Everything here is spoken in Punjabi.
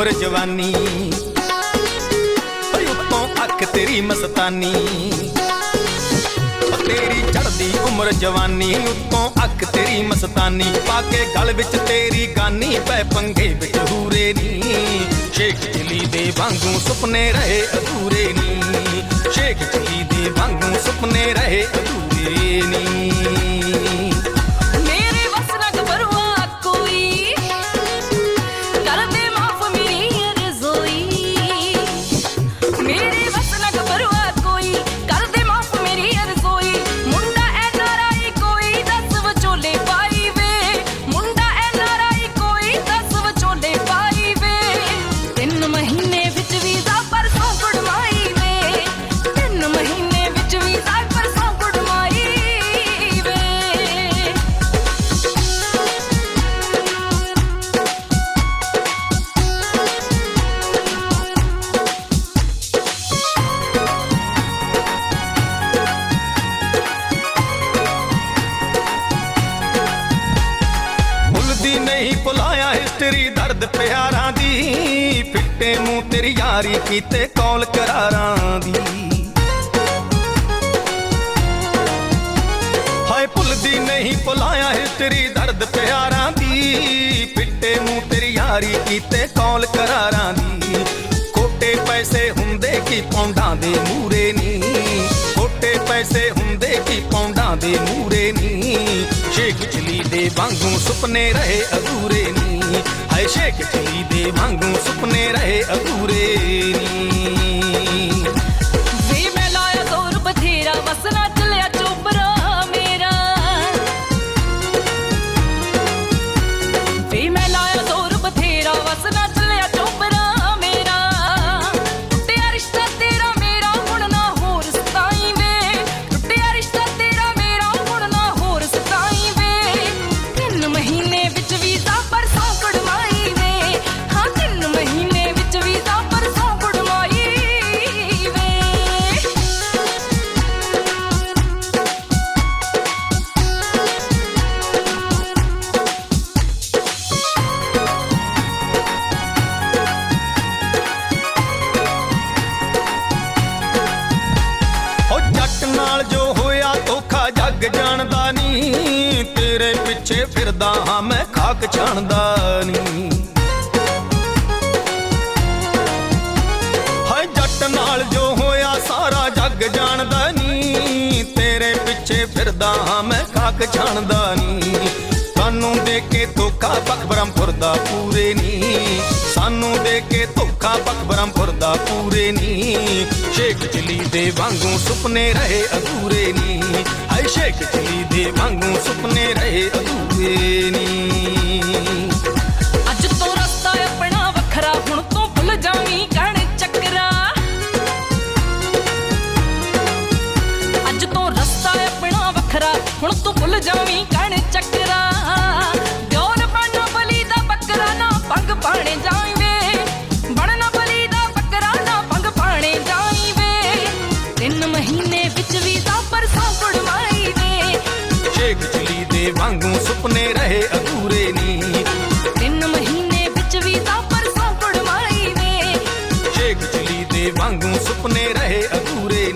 ਉਮਰ ਜਵਾਨੀ। ਓਏ ਉੱਤੋਂ ਅੱਖ ਤੇਰੀ ਮਸਤਾਨੀ। ਤੇਰੀ ਚੜਦੀ ਉਮਰ ਜਵਾਨੀ, ਉੱਤੋਂ ਅੱਖ ਤੇਰੀ ਮਸਤਾਨੀ। ਪਾ ਕੇ ਗਲ ਵਿੱਚ ਤੇਰੀ ਗਾਨੀ, ਪੈ ਪੰਗੇ ਵਿੱਚ ਹੂਰੇ ਨੀ। ਸ਼ੇਖ ਚਲੀ ਦੇ ਵਾਂਗੂ ਸੁਪਨੇ ਰਹੇ ਅਧੂਰੇ ਨੀ। ਸ਼ੇਖ ਚਲੀ ਦੇ ਵਾਂਗੂ ਸੁਪਨੇ ਰਹੇ ਅਧੂਰੇ ਨੀ। ਭੁਲਾਇਆ ਦਰਦ ਪਿਆਰਾਂ ਦੀ, ਫਿੱਟੇ ਮੂੰਹ ਤੇਰੀ ਯਾਰੀ ਕੀਤੇ ਕੌਲ ਕਰਾਰਾਂ ਦੀ। ਹਾਏ ਭੁੱਲਦੀ ਨਹੀਂ ਭੁਲਾਇਆ ਹਿਸਟਰੀ ਦਰਦ ਪਿਆਰਾਂ ਦੀ, ਫਿੱਟੇ ਮੂੰਹ ਤੇਰੀ ਯਾਰੀ ਕੀਤੇ ਕੌਲ ਕਰਾਰਾਂ ਦੀ। ਕੋਟੇ ਪੈਸੇ ਹੁੰਦੇ ਕੀ ਪੌਂਡਾਂ ਦੇ ਮੂਰੇ ਨੀ? ਕੋਟੇ ਪੈਸੇ ਹੁੰਦੇ ਕੀ ਪੌਂਡਾਂ ਦੇ ਮੂਰੇ ਨੀ? ਸ਼ੇਖ ਚਲੀ ਦੇ ਵਾਂਗੂ ਸੁਪਨੇ ਰਹੇ ਅਧੂਰੇ ਨੀ? ਹਾਏ ਸ਼ੇਖ ਚਲੀ ਦੇ ਵਾਂਗੂ ਸੁਪਨੇ ਰਹੇ ਅਧੂਰੇ ਨੀ। ਪਿੱਛੇ ਫਿਰਦਾ ਹਾਂ, ਮੈਂ ਖਾਕ ਛਾਣਦਾ ਨਹੀਂ ਹਾਏ, ਜੱਟ ਨਾਲ ਜੋ ਹੋਇਆ, ਸਾਰਾ ਜੱਗ ਜਾਣਦਾ ਨਹੀਂ ਤੇਰੇ ਪਿੱਛੇ ਫਿਰਦਾ ਹਾਂ, ਮੈਂ ਖਾਕ ਛਾਣਦਾ ਨਹੀਂ ਸਾਨੂੰ ਦੇ ਕੇ ਧੋਖਾ ਬਖਬਰਮਪੁਰ ਦਾ ਪੂਰੇ ਨਹੀਂ ਸਾਨੂੰ ਦੇ ਕੇ ਧੋਖਾ ਬਖਬਰਮਪੁਰ ਦਾ ਪੂਰੇ ਨਹੀਂ ਸ਼ੇਖ ਚਲੀ ਦੇ ਵਾਂਗੂ ਸੁਪਨੇ ਰਹੇ ਅਧੂਰੇ ਨਹੀਂ ਹਾਏ, ਸ਼ੇਖ ਚਲੀ ਵਾਂਗੂ ਸੁਪਨੇ ਰਹੇ ਅਧੂਰੇ ਨਹੀਂ ਅੱਜ ਤੋਂ ਰਸਤਾ ਆਪਣਾ ਵੱਖਰਾ, ਹੁਣ ਤੋਂ ਭੁੱਲ ਜਾਵੀਂ ਕਣ ਚੱਕਰਾ। ਅੱਜ ਤੋਂ ਰਸਤਾ ਆਪਣਾ ਵੱਖਰਾ, ਹੁਣ ਤੂੰ ਭੁੱਲ ਜਾਵੀਂ ਕਣ ਚੱਕਰਾ। ਦਿਓਰ ਬਣਨਾ ਬਲੀ ਦਾ ਬੱਕਰਾ ਨਾ ਪੰਗ ਪਾਣੇ ਜਾ ਚਲੀ ਦੇ ਵਾਂਗੂ ਸੁਪਨੇ ਰਹੇ ਅਧੂਰੇ ਨਹੀਂ ਤਿੰਨ ਮਹੀਨੇ ਵਿੱਚ ਵੀਜ਼ਾ ਪਰਸੋਂ ਕੁੜਮਾਈ ਵੇ। ਸ਼ੇਖ ਚਲੀ ਦੇ ਵਾਂਗੂ ਸੁਪਨੇ ਰਹੇ ਅਧੂਰੇ